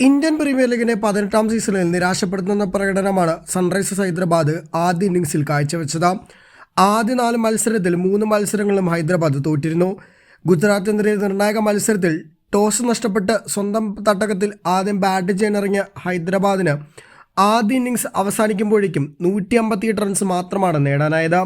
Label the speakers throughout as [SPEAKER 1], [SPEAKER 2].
[SPEAKER 1] Indian premier ലീഗിന്റെ പതിനെട്ടാം സീസണിൽ നിരാശപ്പെടുത്തുന്ന പ്രകടനമാണ് സൺറൈസേഴ്സ് ഹൈദരാബാദ് ആദ്യ ഇന്നിംഗ്സിൽ കാഴ്ചവെച്ചത്. ആദ്യ നാല് മത്സരത്തിൽ മൂന്ന് മത്സരങ്ങളും ഹൈദരാബാദ് തോറ്റിരുന്നു. ഗുജറാത്തിനെതിരെ നിർണായക മത്സരത്തിൽ ടോസ് നഷ്ടപ്പെട്ട് സ്വന്തം തട്ടകത്തിൽ ആദ്യം ബാറ്റ് ചെയ്യാനിറങ്ങിയ ഹൈദരാബാദിന് ആദ്യ ഇന്നിംഗ്സ് അവസാനിക്കുമ്പോഴേക്കും നൂറ്റി അമ്പത്തിയെട്ട് റൺസ് മാത്രമാണ് നേടാനായത്.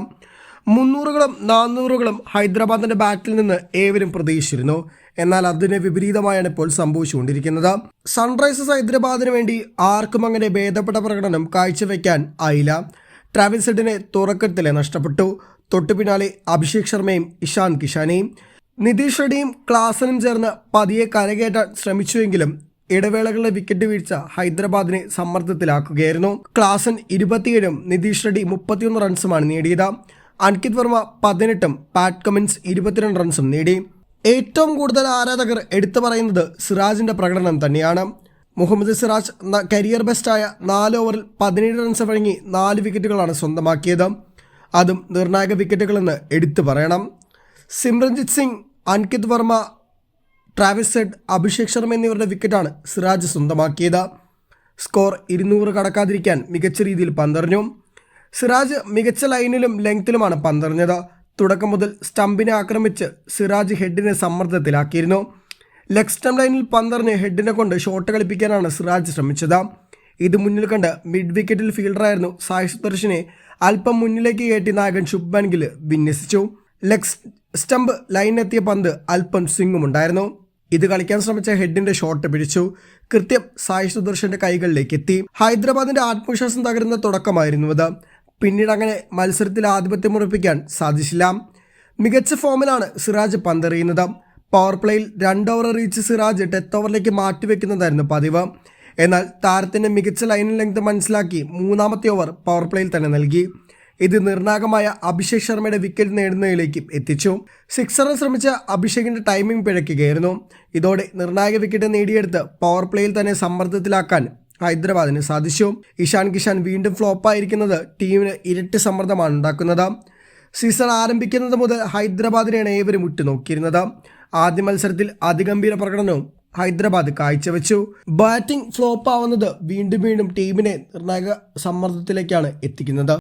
[SPEAKER 1] മുന്നൂറുകളും നാനൂറുകളും ഹൈദരാബാദിന്റെ ബാറ്റിൽ നിന്ന് ഏവരും പ്രതീക്ഷിച്ചിരുന്നു. എന്നാൽ അതിന് വിപരീതമായാണ് ഇപ്പോൾ സംഭവിച്ചുകൊണ്ടിരിക്കുന്നത്. സൺറൈസേഴ്സ് ഹൈദരാബാദിന് വേണ്ടി ആർക്കും അങ്ങനെ ഭേദപ്പെട്ട പ്രകടനം കാഴ്ചവെക്കാൻ ആയില്ല. ട്രാവിസ് തുറക്കത്തിലെ നഷ്ടപ്പെട്ടു. തൊട്ടു പിന്നാലെ അഭിഷേക് ശർമ്മയും ഇഷാൻ കിഷാനെയും നിതീഷ് റെഡ്ഡിയും ക്ലാസനും ചേർന്ന് പതിയെ കരകയറ്റാൻ ശ്രമിച്ചുവെങ്കിലും ഇടവേളകളിലെ വിക്കറ്റ് വീഴ്ച ഹൈദരാബാദിനെ സമ്മർദ്ദത്തിലാക്കുകയായിരുന്നു. ക്ലാസൻ ഇരുപത്തിയേഴും നിതീഷ് റെഡി മുപ്പത്തിയൊന്ന് റൺസുമാണ് നേടിയത്. അൻകിത് വർമ്മ പതിനെട്ടും പാറ്റ് കമിൻസ് ഇരുപത്തിരണ്ട് റൺസും നേടി. ഏറ്റവും കൂടുതൽ ആരാധകർ എടുത്തു പറയുന്നത് സിറാജിന്റെ പ്രകടനം തന്നെയാണ്. മുഹമ്മദ് സിറാജ് കരിയർ ബെസ്റ്റായ നാല് ഓവറിൽ പതിനേഴ് റൺസ് വഴങ്ങി നാല് വിക്കറ്റുകളാണ് സ്വന്തമാക്കിയത്. അതും നിർണായക വിക്കറ്റുകളെന്ന് എടുത്തു പറയണം. സിമ്രൻജിത് സിംഗ് അൻകിത് വർമ്മ ട്രാവിസ് സെഡ് അഭിഷേക് ശർമ്മ എന്നിവരുടെ വിക്കറ്റാണ് സിറാജ് സ്വന്തമാക്കിയത്. സ്കോർ ഇരുന്നൂറ് കടക്കാതിരിക്കാൻ മികച്ച രീതിയിൽ പന്തെറിഞ്ഞു. സിറാജ് മികച്ച ലൈനിലും ലെങ്ത്തിലുമാണ് പന്തെറിഞ്ഞത്. തുടക്കം മുതൽ സ്റ്റംപിനെ ആക്രമിച്ച് സിറാജ് ഹെഡിനെ സമ്മർദ്ദത്തിലാക്കിയിരുന്നു. ലെഗ് സ്റ്റംപ് ലൈനിൽ പന്തെറിഞ്ഞ് ഹെഡിനെ കൊണ്ട് ഷോട്ട് കളിപ്പിക്കാനാണ് സിറാജ് ശ്രമിച്ചത്. ഇത് മുന്നിൽ കണ്ട് മിഡ് വിക്കറ്റിൽ ഫീൽഡറായിരുന്നു സായി സുദർശനെ അല്പം മുന്നിലേക്ക് കയറ്റി നായകൻ ശുഭ്മാൻ ഗിൽ വിന്യസിച്ചു. ലെഗ് സ്റ്റംപ് ലൈനിലെത്തിയ പന്ത് അല്പം സ്വിങ്ങുമുണ്ടായിരുന്നു. ഇത് കളിക്കാൻ ശ്രമിച്ച ഹെഡിന്റെ ഷോട്ട് പിടിച്ചു. കൃത്യം സായി സുദർശന്റെ കൈകളിലേക്ക് എത്തി. ഹൈദരാബാദിന്റെ ആത്മവിശ്വാസം തകരുന്ന തുടക്കമായിരുന്നു ഇത്. പിന്നീട് അങ്ങനെ മത്സരത്തിൽ ആധിപത്യം ഉറപ്പിക്കാൻ സാധിച്ചില്ല. മികച്ച ഫോമിലാണ് സിറാജ് പന്തെറിയുന്നത്. പവർ പ്ലേയിൽ രണ്ട് ഓവർ റീച്ച് സിറാജ് ഡെത്ത് ഓവറിലേക്ക് മാറ്റിവെക്കുന്നതായിരുന്നു പതിവ്. എന്നാൽ താരത്തിന്റെ മികച്ച ലൈൻ ലെങ്ത് മനസ്സിലാക്കി മൂന്നാമത്തെ ഓവർ പവർ പ്ലേയിൽ തന്നെ നൽകി. ഇത് നിർണായകമായ അഭിഷേക് ശർമ്മയുടെ വിക്കറ്റ് നേടുന്നതിലേക്ക് എത്തിച്ചു. സിക്സറിന് ശ്രമിച്ച അഭിഷേകിന്റെ ടൈമിംഗ് പിഴയ്ക്കുകയായിരുന്നു. ഇതോടെ നിർണായക വിക്കറ്റ് നേടിയെടുത്ത് പവർ പ്ലേയിൽ തന്നെ സമ്മർദ്ദത്തിലാക്കാൻ ഹൈദരാബാദിന് സാധിച്ചു ഇഷാൻ കിഷാൻ വീണ്ടും ഫ്ലോപ്പായിരിക്കുന്നത് ടീമിന് ഇരട്ടി സമ്മർദ്ദമാണ് ഉണ്ടാക്കുന്നത്. സീസൺ ആരംഭിക്കുന്നത് മുതൽ ഹൈദരാബാദിനെയാണ് ഏവരും ഉറ്റുനോക്കിയിരുന്നത്. ആദ്യ മത്സരത്തിൽ അതിഗംഭീര പ്രകടനവും ഹൈദരാബാദ് കാഴ്ചവെച്ചു. ബാറ്റിംഗ് ഫ്ലോപ്പ് ആവുന്നത് വീണ്ടും വീണ്ടും ടീമിനെ നിർണായക സമ്മർദ്ദത്തിലേക്കാണ് എത്തിക്കുന്നത്.